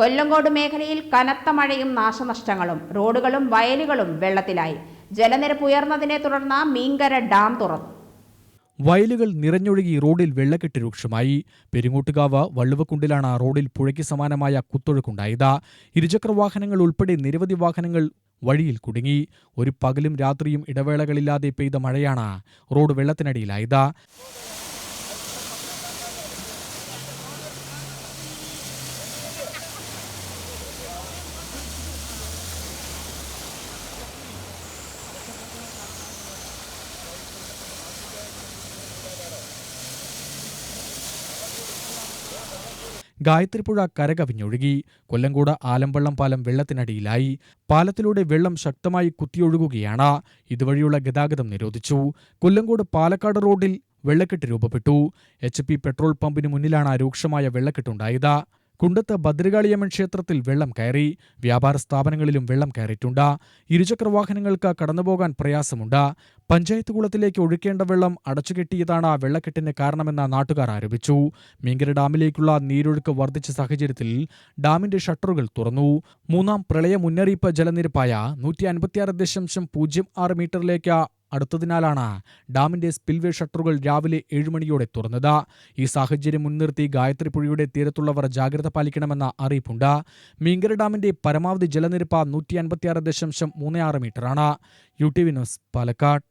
കൊല്ലങ്കോട് മേഖലയിൽ കനത്ത മഴയും നാശനഷ്ടങ്ങളും റോഡുകളും വയലുകളും വെള്ളത്തിലായി. ജലനിരപ്പ് ഉയർന്നതിനെ തുടർന്ന് മീങ്കര ഡാം തുറന്നു. വയലുകൾ നിറഞ്ഞൊഴുകി റോഡിൽ വെള്ളക്കെട്ട് രൂക്ഷമായി. പെരുങ്ങോട്ടുകാവ് വള്ളുവക്കുണ്ടിലാണ് റോഡിൽ പുഴയ്ക്ക് സമാനമായ കുത്തൊഴുക്കുണ്ടായത്. ഇരുചക്ര വാഹനങ്ങൾ ഉൾപ്പെടെ നിരവധി വാഹനങ്ങൾ വഴിയിൽ കുടുങ്ങി. ഒരു പകലും രാത്രിയും ഇടവേളകളില്ലാതെ പെയ്ത മഴയാണ് റോഡ് വെള്ളത്തിനടിയിലായത്. ഗായത്രിപ്പുഴ കരകവിഞ്ഞൊഴുകി. കൊല്ലങ്കോട് ആലമ്പള്ളം പാലം വെള്ളത്തിനടിയിലായി. പാലത്തിലൂടെ വെള്ളം ശക്തമായി കുത്തിയൊഴുകുകയാണ്. ഇതുവഴിയുള്ള ഗതാഗതം നിരോധിച്ചു. കൊല്ലങ്കോട് പാലക്കാട് റോഡിൽ വെള്ളക്കെട്ട് രൂപപ്പെട്ടു. എച്ച് പി പെട്രോൾ പമ്പിന് മുന്നിലാണ് രൂക്ഷമായ വെള്ളക്കെട്ടുണ്ടായത് കുണ്ടത്ത് ഭദ്രകാളിയമ്മൻ ക്ഷേത്രത്തിൽ വെള്ളം കയറി വ്യാപാര സ്ഥാപനങ്ങളിലും വെള്ളം കയറിയിട്ടുണ്ട്. ഇരുചക്ര വാഹനങ്ങൾക്ക് കടന്നുപോകാൻ പ്രയാസമുണ്ട്. പഞ്ചായത്ത് കുളത്തിലേക്ക് ഒഴുക്കേണ്ട വെള്ളം അടച്ചുകെട്ടിയതാണ് വെള്ളക്കെട്ടിന് കാരണമെന്ന് നാട്ടുകാർ ആരോപിച്ചു. മീങ്കര ഡാമിലേക്കുള്ള നീരൊഴുക്ക് വർദ്ധിച്ച സാഹചര്യത്തിൽ ഡാമിന്റെ ഷട്ടറുകൾ തുറന്നു. മൂന്നാം പ്രളയ മുന്നറിയിപ്പ് ജലനിരപ്പായ നൂറ്റി അൻപത്തിയാറ് ദശാംശം പൂജ്യം ആറ് മീറ്ററിലേക്ക് അടുത്തതിനാലാണ് ഡാമിന്റെ സ്പിൽവേ ഷട്ടറുകൾ രാവിലെ ഏഴുമണിയോടെ തുറന്നത്. ഈ സാഹചര്യം മുൻനിർത്തി ഗായത്രി പുഴയുടെ തീരത്തുള്ളവർ ജാഗ്രത പാലിക്കണമെന്ന അറിയിപ്പുണ്ട്. മീങ്കര ഡാമിന്റെ പരമാവധി ജലനിരപ്പ് നൂറ്റി അൻപത്തിയാറ് ദശാംശം മൂന്ന് ആറ് മീറ്ററാണ്. U T V news Palakkad.